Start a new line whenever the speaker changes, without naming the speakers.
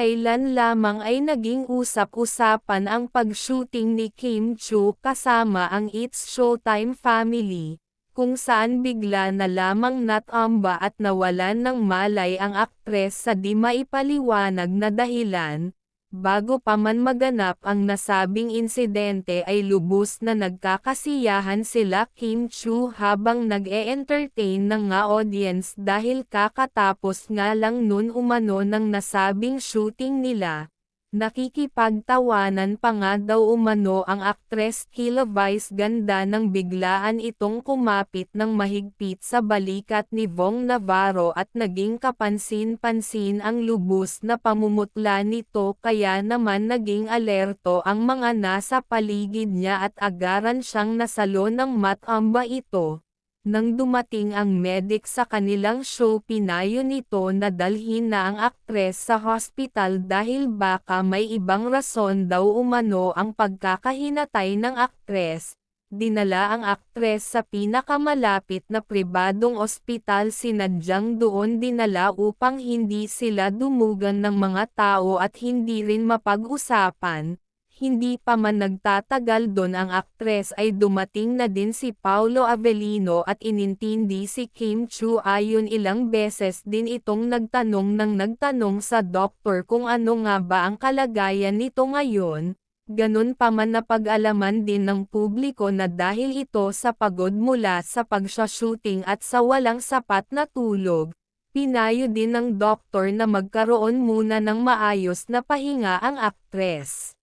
kailan lamang ay naging usap-usapan ang pag-shooting ni Kim Chu kasama ang It's Showtime family, kung saan bigla na lamang natamba at nawalan ng malay ang aktres sa di maipaliwanag na dahilan, Bago pa man maganap ang nasabing insidente ay lubos na nagkakasiyahan sila Kim Chu habang nag-e-entertain ng nga audience dahil kakatapos nga lang nun umano ng nasabing shooting nila. Nakikipagtawanan pa nga daw umano ang aktres Kila Vice ganda nang biglaan itong kumapit ng mahigpit sa balikat ni Vong Navarro at naging kapansin-pansin ang lubos na pamumutla nito kaya naman naging alerto ang mga nasa paligid niya at agaran siyang nasalo ng matamba ito. Nang dumating ang medic sa kanilang show pinayo nito na dalhin na ang aktres sa hospital dahil baka may ibang rason daw umano ang pagkakahinatay ng aktres. Dinala ang aktres sa pinakamalapit na pribadong ospital sinadyang doon dinala upang hindi sila dumugan ng mga tao at hindi rin mapag-usapan, hindi pa man nagtatagal doon ang aktres ay dumating na din si Paulo Avellino at inintindi si Kim Chu ayon ilang beses din itong nagtanong ng nagtanong sa doktor kung ano nga ba ang kalagayan nito ngayon, ganun pa man napag-alaman din ng publiko na dahil ito sa pagod mula sa pagsha-shooting at sa walang sapat na tulog, pinayo din ng doktor na magkaroon muna ng maayos na pahinga ang aktres.